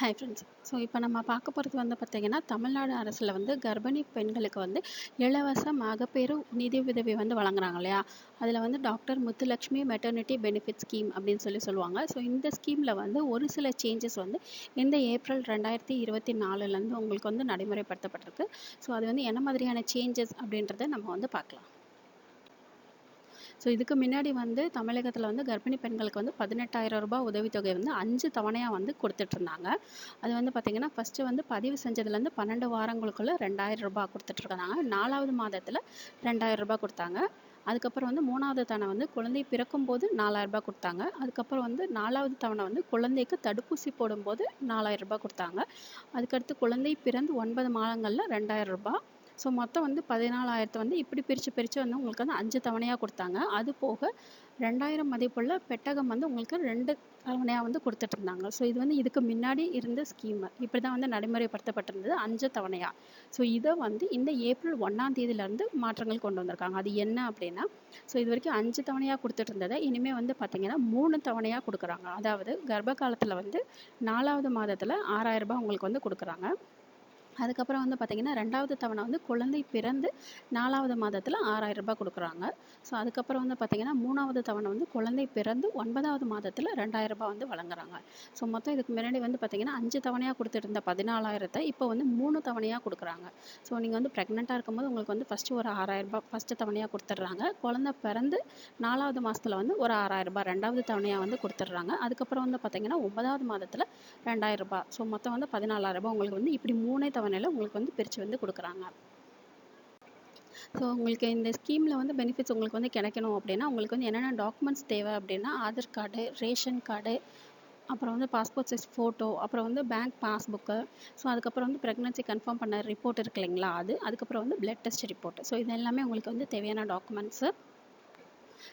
Hi friends so இப்போ நம்ம பார்க்க போகிறது வந்து பார்த்திங்கன்னா தமிழ்நாடு அரசில் வந்து கர்ப்பிணி பெண்களுக்கு வந்து இலவச மகப்பேறு நிதி உதவி வந்து வழங்குறாங்க இல்லையா? அதில் வந்து doctor Muthulakshmi maternity benefit scheme அப்படின்னு சொல்லி சொல்லுவாங்க. ஸோ இந்த ஸ்கீமில் வந்து ஒரு சில சேஞ்சஸ் வந்து இந்த ஏப்ரல் ரெண்டாயிரத்தி இருபத்தி நாலுலேருந்து உங்களுக்கு வந்து நடைமுறைப்படுத்தப்பட்டிருக்கு. ஸோ அது வந்து என்ன மாதிரியான சேஞ்சஸ் அப்படின்றத நம்ம வந்து பார்க்கலாம். ஸோ இதுக்கு முன்னாடி வந்து தமிழகத்தில் வந்து கர்ப்பிணி பெண்களுக்கு வந்து பதினெட்டாயிரம் ரூபாய் உதவித்தொகை வந்து அஞ்சு தவணையாக வந்து கொடுத்துட்ருந்தாங்க. அது வந்து பார்த்திங்கன்னா ஃபஸ்ட்டு வந்து பதிவு செஞ்சதுலேருந்து பன்னெண்டு வாரங்களுக்குள்ளே ரெண்டாயிரம் ரூபாய் கொடுத்துட்ருக்காங்க. நாலாவது மாதத்தில் ரெண்டாயிரம் ரூபாய் கொடுத்தாங்க. அதுக்கப்புறம் வந்து மூணாவது தவணை வந்து குழந்தை பிறக்கும் போது நாலாயிரம் ரூபாய் கொடுத்தாங்க. அதுக்கப்புறம் வந்து நாலாவது தவணை வந்து குழந்தைக்கு தடுப்பூசி போடும்போது நாலாயிரம் கொடுத்தாங்க. அதுக்கடுத்து குழந்தை பிறந்து ஒன்பது மாதங்களில் ரெண்டாயிரம் ரூபாய் ஸோ மொத்தம் வந்து பதினாலாயிரத்தை வந்து இப்படி பிரித்து பிரித்து வந்து உங்களுக்கு வந்து அஞ்சு தவணையாக கொடுத்தாங்க. அது போக ரெண்டாயிரம் மதிப்புள்ள பெட்டகம் வந்து உங்களுக்கு ரெண்டு தவணையாக வந்து கொடுத்துட்ருந்தாங்க ஸோ இது வந்து இதுக்கு முன்னாடி இருந்த ஸ்கீம் இப்படி தான் வந்து நடைமுறைப்படுத்தப்பட்டிருந்தது. அஞ்சு தவணையாக ஸோ இதை வந்து இந்த ஏப்ரல் ஒன்றாம் தேதியிலேருந்து மாற்றங்கள் கொண்டு வந்திருக்காங்க. அது என்ன அப்படின்னா ஸோ இது வரைக்கும் அஞ்சு தவணையாக கொடுத்துட்டு இருந்ததை இனிமேல் வந்து பார்த்திங்கன்னா மூணு தவணையாக கொடுக்குறாங்க. அதாவது கர்ப்ப காலத்தில் வந்து நாலாவது மாதத்தில் ஆறாயிரம் ரூபாய் உங்களுக்கு வந்து கொடுக்குறாங்க. அதுக்கப்புறம் வந்து பார்த்திங்கன்னா ரெண்டாவது தவணை வந்து குழந்தை பிறந்து நாலாவது மாதத்தில் ஆறாயிரம் ரூபாய் கொடுக்குறாங்க. ஸோ அதுக்கப்புறம் வந்து பார்த்திங்கன்னா மூணாவது தவணை வந்து குழந்தை பிறந்து ஒன்பதாவது மாதத்தில் ரெண்டாயிரம் ரூபாய் வந்து வழங்குறாங்க. ஸோ மொத்தம் இதுக்கு முன்னாடி வந்து பார்த்திங்கன்னா அஞ்சு தவணையாக கொடுத்துட்டு இருந்த பதினாலாயிரத்தை இப்போ வந்து மூணு தவணையாக கொடுக்குறாங்க. ஸோ நீங்கள் வந்து ப்ரெக்னெண்ட்டாக இருக்கும்போது உங்களுக்கு வந்து ஃபஸ்ட்டு ஒரு ஆறாயிரம் ரூபாய் ஃபஸ்ட்டு தவணையாக கொடுத்துட்றாங்க. குழந்தை பிறந்து நாலாவது மாதத்தில் வந்து ஒரு ஆறாயிரம் ரூபாய் ரெண்டாவது தவணையாக வந்து கொடுத்துட்றாங்க. அதுக்கப்புறம் வந்து பார்த்திங்கன்னா ஒன்பதாவது மாதத்தில் ரெண்டாயிரம் ரூபாய். ஸோ மொத்தம் வந்து பதினாலாயிரம் ரூபாய். உங்களுக்கு வந்து இப்படி மூணே தவணை உங்களுக்கு வந்து பிரித்து வந்து கொடுக்குறாங்க. ஸோ உங்களுக்கு இந்த ஸ்கீமில் வந்து பெனிஃபிட்ஸ் உங்களுக்கு வந்து கிடைக்கணும் அப்படின்னா உங்களுக்கு வந்து என்னென்ன டாக்குமெண்ட்ஸ் தேவை அப்படின்னா ஆதார் கார்டு ரேஷன் கார்டு அப்புறம் வந்து பாஸ்போர்ட் சைஸ் ஃபோட்டோ அப்புறம் வந்து பேங்க் பாஸ்புக்கு ஸோ அதுக்கப்புறம் வந்து ப்ரெக்னன்சி கன்ஃபார்ம் பண்ண ரிப்போர்ட் இருக்கு இல்லைங்களா அது. அதுக்கப்புறம் வந்து பிளட் டெஸ்ட் ரிப்போர்ட் ஸோ இது எல்லாமே உங்களுக்கு வந்து தேவையான டாக்குமெண்ட்ஸு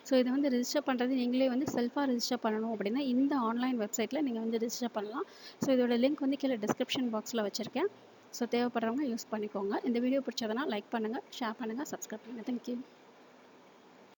ஸோ இதை வந்து ரிஜிஸ்டர் பண்ணுறது நீங்களே வந்து செல்ஃபாக ரிஜிஸ்டர் பண்ணணும் அப்படின்னா இந்த ஆன்லைன் வெப்சைட்டில் நீங்கள் வந்து ரிஜிஸ்டர் பண்ணலாம். ஸோ இதோட லிங்க் வந்து கீழே டிஸ்கிரிப்ஷன் பாக்ஸில் வச்சுருக்கேன். ஸோ தேவைப்படுறவங்க யூஸ் பண்ணிக்கோங்க. இந்த வீடியோ பிடிச்சதுனா லைக் பண்ணுங்கள் ஷேர் பண்ணுங்கள் சப்ஸ்கிரைப் பண்ணுங்கள் தேங்க்யூ